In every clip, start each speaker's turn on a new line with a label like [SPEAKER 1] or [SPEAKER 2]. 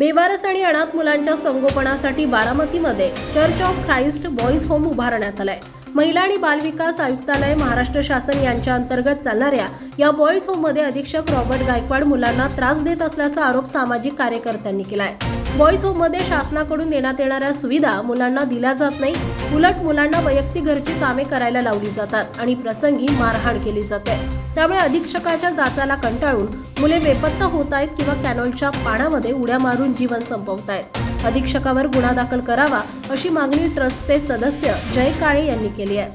[SPEAKER 1] बेवारस आणि अनाथ मुलांच्या संगोपनासाठी बारामतीमध्ये church of Christ boys home उभारण्यात आलंय. महिला आणि बालविकास आयुक्तालय महाराष्ट्र शासन यांच्या अंतर्गत चालणाऱ्या या बॉईज होममध्ये अधीक्षक रॉबर्ट गायकवाड मुलांना त्रास देत असल्याचा आरोप सामाजिक कार्यकर्त्यांनी केलाय. बॉईज होममध्ये शासनाकडून देण्यात येणाऱ्या सुविधा मुलांना दिल्या जात नाही. उलट मुलांना वैयक्तिक घरची कामे करायला लावली जातात आणि प्रसंगी मारहाण केली जाते. त्यामुळे अधीक्षकाच्या जाचाला कंटाळून मुले बेपत्ता होत आहेत किंवा कॅनॉलच्या पाण्यामध्ये उड्या मारून जीवन संपवत आहेत अधीक्षकावर गुन्हा दाखल करावा अशी मागणी ट्रस्टचे सदस्य जय काळे यांनी केली आहे.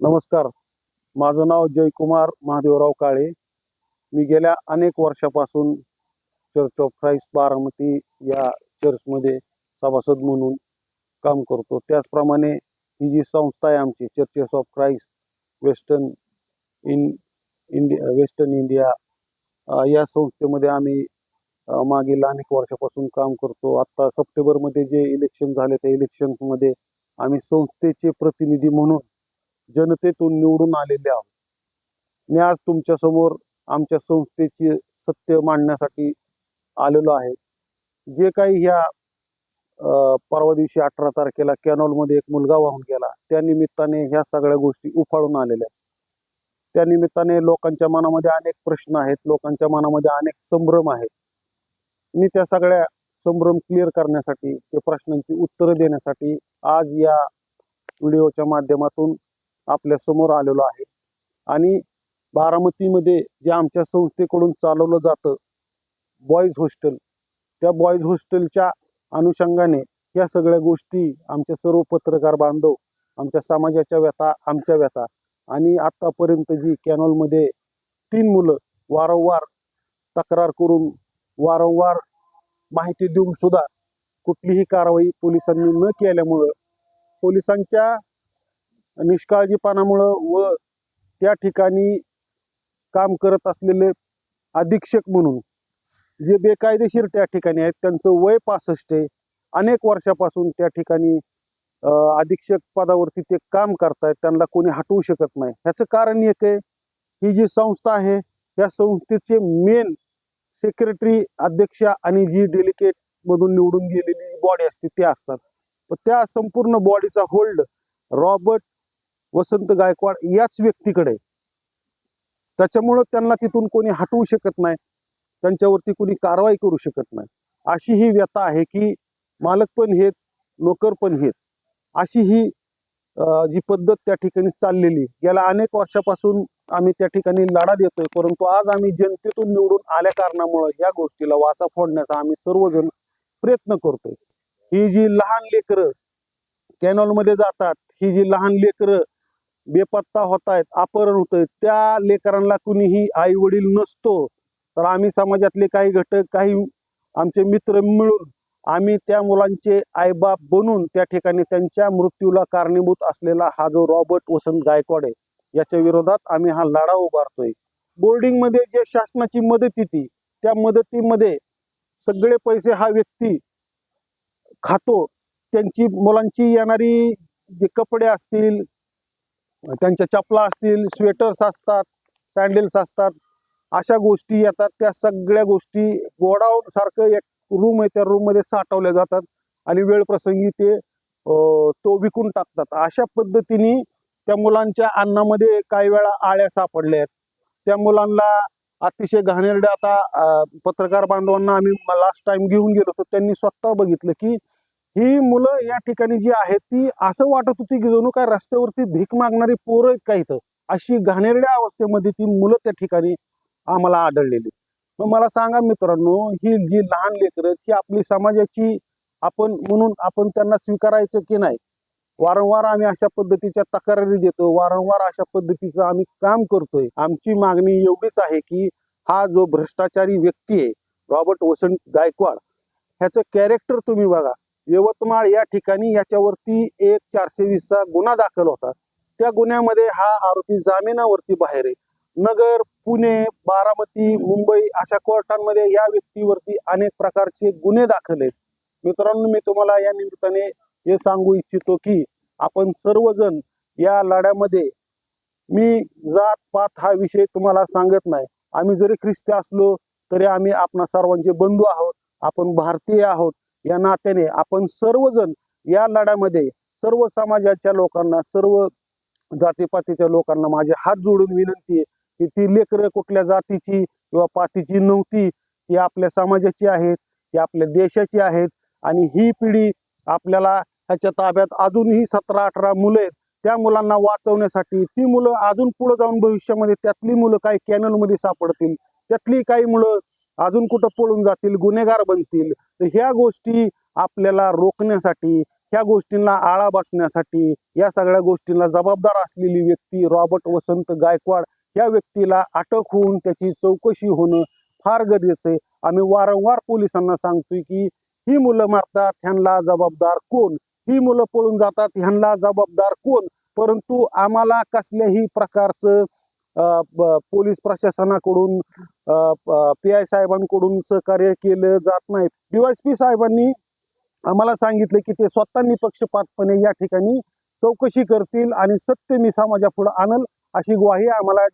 [SPEAKER 2] नमस्कार. माझं नाव जयकुमार महादेवराव काळे. मी गेल्या अनेक वर्षापासून चर्च ऑफ क्राईस्ट बारामती या चर्चमध्ये सभासद म्हणून काम करतो. त्याचप्रमाणे ही जी संस्था आहे आमची churches of Christ western in India western India या संस्थेमध्ये आम्ही मागील अनेक वर्षापासून काम करतो. आत्ता सप्टेंबरमध्ये जे इलेक्शन झाले त्या इलेक्शनमध्ये आम्ही संस्थेचे प्रतिनिधी म्हणून जनतेतून निवडून आलेले आहोत. मी आज तुमच्यासमोर आमच्या संस्थेची सत्य मांडण्यासाठी आलेलो आहे. जे काही ह्या परवा दिवशी अठरा तारखेला कॅनॉलमध्ये एक मुलगा वाहून गेला. त्या निमित्ताने ह्या सगळ्या गोष्टी उफाळून आलेल्या त्यानिमित्ताने त्या निमित्ताने लोकांच्या मनामध्ये अनेक प्रश्न आहेत. लोकांच्या मनामध्ये अनेक संभ्रम आहेत. मी त्या सगळ्या संभ्रम क्लिअर करण्यासाठी त्या प्रश्नांची उत्तरं देण्यासाठी आज या व्हिडिओच्या माध्यमातून आपल्यासमोर आलेलो आहे. आणि बारामतीमध्ये जे आमच्या संस्थेकडून चालवलं जातं बॉईज हॉस्टेल त्या बॉईज हॉस्टेलच्या अनुषंगाने या सगळ्या गोष्टी आमचे सर्व पत्रकार बांधव आमच्या समाजाच्या व्यथा आमच्या व्यथा आणि आत्तापर्यंत जी कॅनॉलमध्ये तीन मुलं वारंवार तक्रार करून वारंवार माहिती देऊन सुद्धा कुठलीही कारवाई पोलिसांनी न केल्यामुळं पोलिसांच्या निष्काळजीपणामुळं व त्या ठिकाणी काम करत असलेले अधीक्षक म्हणून जे बेकायदेशीर त्या ठिकाणी आहेत त्यांचं वय पासष्ट आहे. अनेक वर्षापासून त्या ठिकाणी अधीक्षक पदावरती ते काम करतायत त्यांना कोणी हटवू शकत नाही. ह्याचं कारण एक आहे ही जी संस्था आहे या संस्थेचे मेन सेक्रेटरी अध्यक्ष आणि जी डेलिकेट मधून निवडून गेलेली बॉडी असते ते असतात. पण त्या संपूर्ण बॉडीचा होल्ड रॉबर्ट वसंत गायकवाड याच व्यक्तीकडे त्याच्यामुळं त्यांना तिथून कोणी हटवू शकत नाही. त्यांच्यावरती कोणी कारवाई करू शकत नाही. अशी ही व्यथा आहे की मालक पण हेच नोकर पण हेच. अशी ही जी पद्धत त्या ठिकाणी चाललेली गेल्या अनेक वर्षापासून आम्ही त्या ठिकाणी लढा देतोय परंतु आज आम्ही जनतेतून निवडून आल्या कारणामुळे या गोष्टीला वाचा फोडण्याचा आम्ही सर्वजण प्रयत्न करतोय. ही जी लहान लेकरं कॅनॉलमध्ये जातात ही जी लहान लेकरं बेपत्ता होत आहेत अपहरण होत त्या लेकरांना कुणीही आई वडील नसतो. तर आम्ही समाजातले काही घटक काही आमचे मित्र मिळून आम्ही त्या मुलांचे आईबाप बनून त्या ठिकाणी त्यांच्या मृत्यूला कारणीभूत असलेला हा जो रॉबर्ट वसंत गायकवाड आहे याच्या विरोधात आम्ही हा लढा उभारतोय. बोर्डिंगमध्ये जे शासनाची मदत येते त्या मदतीमध्ये सगळे पैसे हा व्यक्ती खातो. त्यांची मुलांची येणारी जे कपडे असतील त्यांच्या चपला असतील स्वेटर्स असतात सँडल्स असतात अशा गोष्टी येतात. त्या सगळ्या गोष्टी गोडाऊन सारखं एक रूम आहे त्या रूममध्ये साठवल्या जातात आणि वेळ प्रसंगी ते तो विकून टाकतात. अशा पद्धतीने त्या मुलांच्या अन्नामध्ये काही वेळा आळ्या सापडल्या आहेत. त्या मुलांना अतिशय घाणेरड्या आता पत्रकार बांधवांना आम्ही लास्ट टाइम घेऊन गेलो होतो त्यांनी स्वतः बघितलं की ही मुलं या ठिकाणी जी आहेत ती असं वाटत होती की जणू काय रस्त्यावरती भीक मागणारी पोरं काही तर अशी घाणेरड्या अवस्थेमध्ये ती मुलं त्या ठिकाणी आम्हाला आढळलेली मग मला सांगा मित्रांनो ही जी लहान लेकरं ही आपली समाजाची आपण म्हणून आपण त्यांना स्वीकारायचं की नाही? वारंवार आम्ही अशा पद्धतीच्या तक्रारी देतो वारंवार अशा पद्धतीचं आम्ही काम करतोय. आमची मागणी एवढीच आहे की हा जो भ्रष्टाचारी व्यक्ती आहे रॉबर्ट वसंत गायकवाड ह्याचं कॅरेक्टर तुम्ही बघा. यवतमाळ या ठिकाणी याच्यावरती एक चारशे वीसचा गुन्हा दाखल होता. त्या गुन्ह्यामध्ये हा आरोपी जामिनावरती बाहेर आहे. नगर पुणे बारामती मुंबई अशा कोर्टांमध्ये या व्यक्तीवरती अनेक प्रकारचे गुन्हे दाखल आहेत. मित्रांनो मी तुम्हाला या निमित्ताने हे सांगू इच्छितो की आपण सर्वजण या लढ्यामध्ये मी जात पात हा विषय तुम्हाला सांगत नाही. आम्ही जरी ख्रिस्ती असलो तरी आम्ही आपणा सर्वांचे बंधू आहोत. आपण भारतीय आहोत. या नात्याने आपण सर्वजण या लढ्यामध्ये सर्व समाजाच्या लोकांना सर्व जातीपातीच्या लोकांना माझे हात जोडून विनंती आहे. की ती लेकरं कुठल्या जातीची किंवा पातीची नव्हती ती आपल्या समाजाची आहेत ती आपल्या देशाची आहेत आणि ही पिढी आपल्याला ह्याच्या ताब्यात अजूनही सतरा अठरा मुलं आहेत. त्या मुलांना वाचवण्यासाठी ती मुलं अजून पुढे जाऊन भविष्यामध्ये त्यातली मुलं काही कॅनलमध्ये सापडतील त्यातली काही मुलं अजून कुठं पळून जातील गुन्हेगार बनतील. तर ह्या गोष्टी आपल्याला रोखण्यासाठी ह्या गोष्टींना आळा बसण्यासाठी या सगळ्या गोष्टींना जबाबदार असलेली व्यक्ती रॉबर्ट वसंत गायकवाड या व्यक्तीला अटक होऊन त्याची चौकशी होणं फार गरजेचं आहे. आम्ही वारंवार पोलिसांना सांगतोय की ही मुलं मारतात ह्यांना जबाबदार कोण? ही मुलं पळून जातात ह्यांना जबाबदार कोण? परंतु आम्हाला कसल्याही प्रकारचं पोलीस प्रशासनाकडून पी आय साहेबांकडून सहकार्य केलं जात नाही. डीवायसपी साहेबांनी आम्हाला सांगितलं की ते स्वतः निपक्षपातपणे या ठिकाणी चौकशी करतील आणि सत्य मी समाजापुढे आणल अशी ग्वाही आम्हाला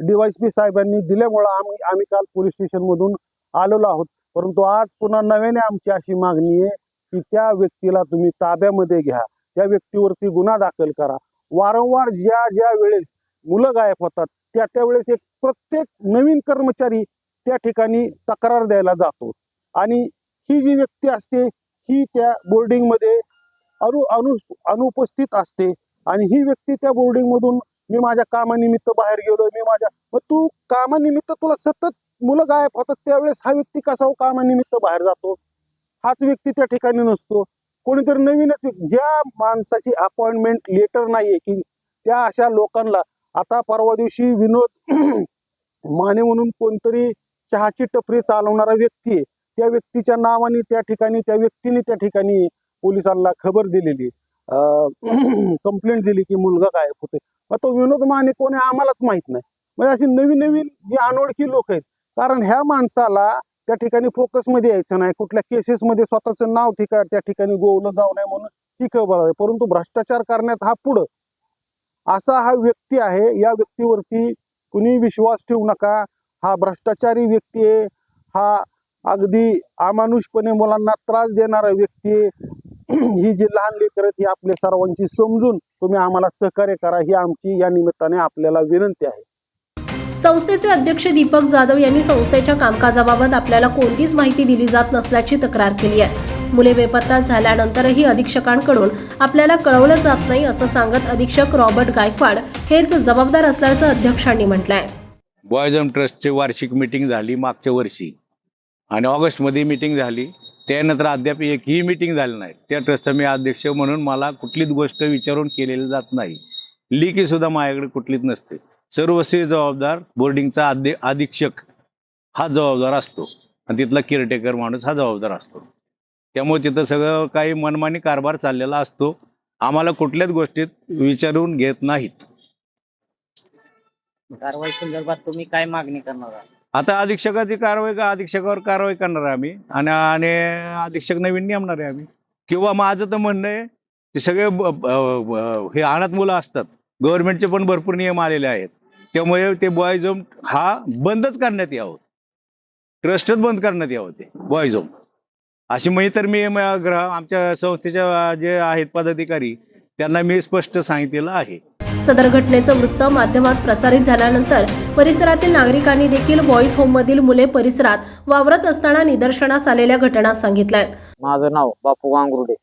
[SPEAKER 2] डीवायसपी साहेबांनी दिल्यामुळं आम्ही आम्ही काल पोलीस स्टेशनमधून आलेलो आहोत. परंतु आज पुन्हा नव्याने आमची अशी मागणी आहे की त्या व्यक्तीला तुम्ही ताब्यामध्ये घ्या. त्या व्यक्तीवरती गुन्हा दाखल करा. वारंवार ज्या ज्या वेळेस मुलं गायब होतात त्या त्यावेळेस एक प्रत्येक नवीन कर्मचारी त्या ठिकाणी तक्रार द्यायला जातो. आणि ही जी व्यक्ती असते ही त्या बोर्डिंगमध्ये अनु अनु अनुपस्थित असते आणि ही व्यक्ती त्या बोर्डिंगमधून मी माझ्या कामानिमित्त बाहेर गेलो मी माझ्या मग तू कामानिमित्त तुला सतत मुलं गायब होतात त्यावेळेस हा व्यक्ती कसा हो कामानिमित्त बाहेर जातो? हाच व्यक्ती त्या ठिकाणी नसतो. कोणीतरी नवीनच ज्या माणसाची अपॉइंटमेंट लेटर नाहीये की त्या अशा लोकांना आता परवा दिवशी विनोद माने म्हणून कोणतरी चहाची टपरी चालवणारा व्यक्ती आहे. त्या व्यक्तीच्या नावाने त्या ठिकाणी त्या व्यक्तीने त्या ठिकाणी पोलिसांना खबर दिलेली कंप्लेंट दिली की मुलगा गायब होते मग तो विनोद माने कोण आहे आम्हालाच माहीत नाही. म्हणजे अशी नवीन नवीन जी अनोळखी लोक आहेत. कारण ह्या माणसाला त्या ठिकाणी फोकसमध्ये यायचं नाही. कुठल्या केसेसमध्ये स्वतःचं नाव ठिका त्या ठिकाणी गोवलं जाऊ नये म्हणून ही खबर आहे. परंतु भ्रष्टाचार करण्यात हा पुढं. असा हा व्यक्ती आहे. या व्यक्तीवरती कुणी विश्वास ठेवू नका. हा भ्रष्टाचारी व्यक्ती आहे. हा अगदी अमानुषपणे मुलांना त्रास देणारा व्यक्ती आहे. ही जी लहान लेकर आहेत ही आपल्या सर्वांची समजून तुम्ही आम्हाला सहकार्य करा ही आमची या निमित्ताने आपल्याला विनंती आहे.
[SPEAKER 1] संस्थेचे अध्यक्ष दीपक जाधव यांनी संस्थेच्या कामकाजाबाबत आपल्याला कोणतीच माहिती दिली जात नसल्याची तक्रार केली आहे. मुले बेपत्ता झाल्यानंतरही अधीक्षकांकडून आपल्याला कळवलं जात नाही असं सांगत अधीक्षक रॉबर्ट गायकवाड हेच जबाबदार असल्याचं अध्यक्षांनी म्हटलंय.
[SPEAKER 3] बॉयझम ट्रस्टची वार्षिक मीटिंग झाली मागच्या वर्षी आणि ऑगस्टमध्ये मीटिंग झाली. त्यानंतर अद्याप एकही मीटिंग झाली नाही. त्या ट्रस्टचा मी अध्यक्ष म्हणून मला कुठलीच गोष्ट विचारून केलेली जात नाही. लिखी सुद्धा माझ्याकडे कुठलीच नसते. सर्वस्वी जबाबदार बोर्डिंगचा अध्य अधीक्षक हा जबाबदार असतो. आणि तिथला केअरटेकर माणूस हा जबाबदार असतो. त्यामुळे तिथं सगळं काही मनमानी कारभार चाललेला असतो. आम्हाला कुठल्याच गोष्टीत विचारून घेत नाहीत.
[SPEAKER 4] कारवाई संदर्भात तुम्ही काय मागणी करणार आहात?
[SPEAKER 3] आता अधीक्षकाची कारवाई का अधीक्षकावर कारवाई करणार आहे आम्ही? आणि आणि अधीक्षक नवीन नेमणार आहे आम्ही. किंवा माझं तर म्हणणं आहे ते सगळे ब- ब- ब- हे अनाथ मुलं असतात. गव्हर्नमेंटचे पण भरपूर नियम आलेले आहेत. त्यामुळे ते बॉयझोम हा बंदच करण्यात यावं. ट्रस्टच बंद करण्यात यावं ते बॉयझोम अशी म्हणजे तर मी म- ग्रह आमच्या संस्थेच्या जे आहेत पदाधिकारी त्यांना मी स्पष्ट सांगितलेलं आहे.
[SPEAKER 1] सदर घटनेचं वृत्त माध्यमात प्रसारित झाल्यानंतर परिसरातील नागरिकांनी देखील बॉईज होममधील मुले परिसरात वावरत असताना निदर्शनास आलेल्या घटना सांगितल्या
[SPEAKER 4] माझं नाव बापू गांगुर्डे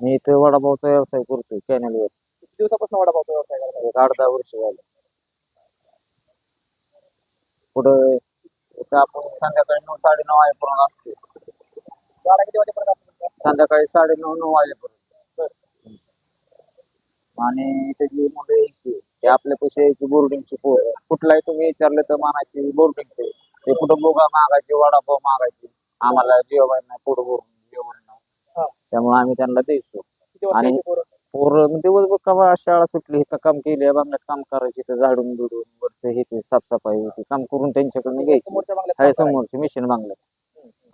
[SPEAKER 4] मी इथे वडापावचा व्यवसाय करतोय कॅनलवर किती दिवसापासून वडापावचा व्यवसाय करतो एक आठ दहा वर्ष झाले. पुढं इथं आपण संध्याकाळी नऊ साडेनऊ वाजेपर्यंत असतो संध्याकाळी साडेनऊ नऊ वाजेपर्यंत. आणि जी मुलं यायची ते आपल्या पैसे यायची बोर्डिंगची पोरं कुठलाही तुम्ही विचारलं तर मानायची बोर्डिंगचे. ते कुठं बोगा मागायचे वडापाव मागायचे. आम्हाला जेवण नाही पोट भरून जेवण नाही. त्यामुळे आम्ही त्यांना द्यायचो आणि पोरं? मग दिवसभर कवा शाळा सुटली इथं काम केली बांगल्यात काम करायचे तर झाडून बिडून वरचं हे ते साफसफाई होती काम करून त्यांच्याकडनं घ्यायची. हाय समोरचे मिशन बांगल्यात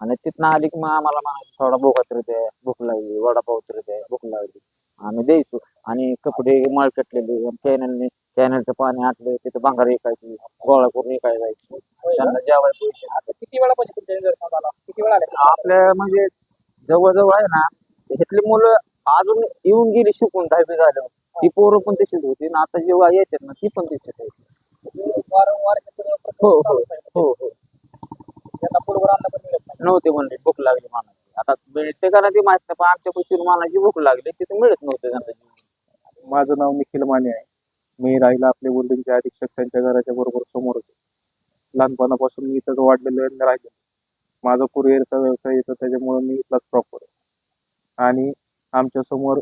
[SPEAKER 4] आणि तिथनं आली की मग आम्हाला म्हणायचं थोडा बोका तरी द्या भूक लागली वडापाव तरी द्या भूक लागली. आम्ही द्यायचो. आणि कपडे मळकटलेले कॅनलने कॅनलचं पाणी आटलं तिथं भांगार विकायची गोळा करून विकायला जायची त्यांना जेवायला पैसे
[SPEAKER 5] किती वेळा म्हणजे तुमच्या निदर्शनात
[SPEAKER 4] जवळ आले? आपल्या म्हणजे जवळजवळ आहे ना इथली मुलं अजून येऊन गेली शिकून दहावी झाल्यावर. ती पोरं पण तशीच होती ना आता जेव्हा येतात ना ती पण तशीच आहे वारंवार हो हो हो हो. नव्हते म्हणले भूक लागली मानाची आता मिळते का ना ती माहीत नाही पण आमच्या कुशीर मानाची भूक लागली तिथे मिळत नव्हते त्यांना.
[SPEAKER 5] माझं नाव निखिल माने आहे. मी राहिला आपले बोर्डिंगचे अधीक्षक त्यांच्या घराच्या बरोबर समोरच. लहानपणापासून मी इथंच वाढलेलो आहे राहिलो माझा कुरिअरचा व्यवसाय येतो त्याच्यामुळे मी इथलाच प्रॉपर आहे. आणि आमच्यासमोर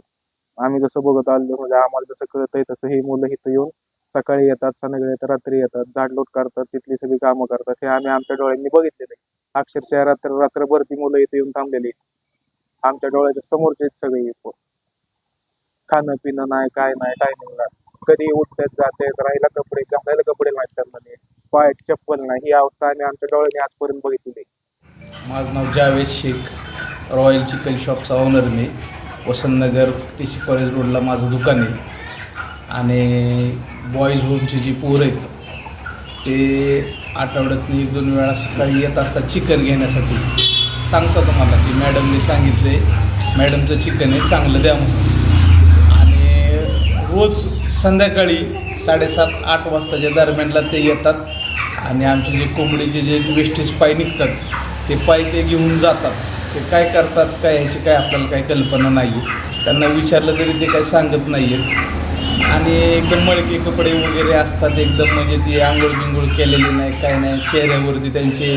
[SPEAKER 5] आम्ही जसं बघत आलो म्हणजे आम्हाला जसं कळत आहे तसं हे मुलं इथं येऊन सकाळी येतात संध्याकाळी येतात रात्री येतात झाडलोट करतात तिथली सगळी कामं करतात. हे आम्ही आमच्या डोळ्यांनी बघितलेलं आहे. अक्षरशः रात्र रात्रभर ती मुलं इथे येऊन थांबलेली आहेत. आमच्या डोळ्याच्या समोरचे आहेत सगळे येतो खाणं पिणं नाही काय नाही टायमिंग नाही. कधी उठतात जाते राहायला कपडे घालायला कपडे नाहीत म्हणे. नीट. पायात चप्पल नाही. ही अवस्था आम्ही आमच्या डोळ्याने आजपर्यंत बघितली
[SPEAKER 6] माझं नाव जावेद शेख. रॉयल चिकन शॉपचा ओनर मी. वसंतनगर टी सी कॉलेज रोडला माझं दुकान आहे. आणि बॉईज होमची जी पोरं आहेत ते आठवड्यातून एक दोन वेळा सकाळी येत असतात चिकन घेण्यासाठी. सांगतात मला की मॅडमने सांगितले मॅडमचं चिकन आहे चांगलं द्या म्हणून. रोज संध्याकाळी साडेसात आठ वाजताच्या दरम्यानला ते येतात आणि आमचे जे कोंबडीचे जे वेस्टेज पाय निघतात ते पाय ते घेऊन जातात. ते काय करतात काय ह्याची काय आपल्याला काही कल्पना नाही त्यांना विचारलं तरी ते काही सांगत नाही आहेत आणि एकदम मळके कपडे वगैरे असतात एकदम म्हणजे ती आंघोळ बिंघोळ केलेली नाही काय नाही चेहऱ्यावरती त्यांचे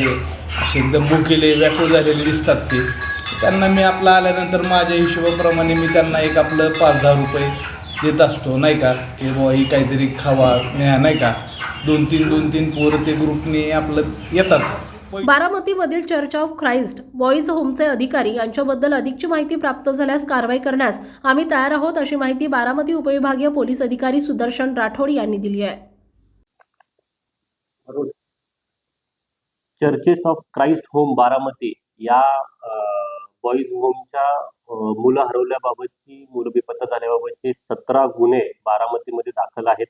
[SPEAKER 6] असे एकदम भुकेले व्याकुळ झालेले दिसतात ते. त्यांना मी आपलं आल्यानंतर माझ्या हिशोबाप्रमाणे मी त्यांना एक आपलं पाच दहा रुपये देत असतो नाही का? की बुवा ही काहीतरी खावा न्या नाही का? दोन तीन दोन तीन पोरं ते ग्रुपने आपलं येतात.
[SPEAKER 1] बारामतीमधील चर्च ऑफ ख्राइस्ट बॉईज होमचे अधिकारी यांच्याबद्दल अधिकची माहिती प्राप्त झाल्यास कारवाई करण्यास आम्ही तयार आहोत अशी माहिती बारामती उपविभागीय पोलीस अधिकारी सुदर्शन राठोड यांनी दिली आहे.
[SPEAKER 7] Churches of Christ home Baramati या बॉईज होमच्या मुलं हरवल्याबाबतची झाल्याबाबतचे सतरा गुन्हे बारामतीमध्ये दाखल आहेत.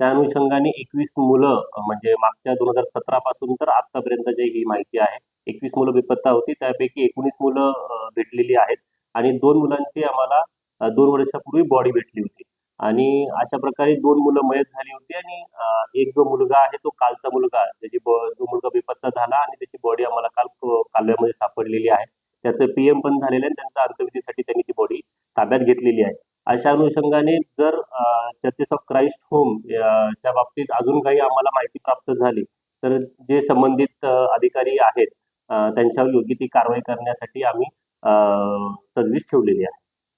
[SPEAKER 7] त्या अनुषंगाने एकवीस मुलं म्हणजे मागच्या दोन हजार सतरा पासून तर आतापर्यंत जे ही माहिती आहे एकवीस मुलं बेपत्ता होती. त्यापैकी एकोणीस मुलं भेटलेली आहेत आणि दोन मुलांची आम्हाला दोन वर्षापूर्वी बॉडी भेटली होती. आणि अशा प्रकारे दोन मुलं मयत झाली होती आणि एक जो मुलगा आहे तो कालचा मुलगा त्याची जो मुलगा बेपत्ता झाला आणि त्याची बॉडी आम्हाला काल कालव्यामध्ये सापडलेली आहे. त्याचं पीएम पण झालेलं आहे आणि त्यांच्या अंत्यविधीसाठी त्यांनी ती बॉडी ताब्यात घेतलेली आहे. अशा अनुषंगाने जर चर्चेस ऑफ क्राइस्ट होम च्या बाबतीत अजून काही आम्हाला माहिती प्राप्त झाली तर जे संबंधित अधिकारी आहेत त्यांच्यावर योग्य ती कारवाई करण्यासाठी आम्ही तजवीज ठेवलेली आहे.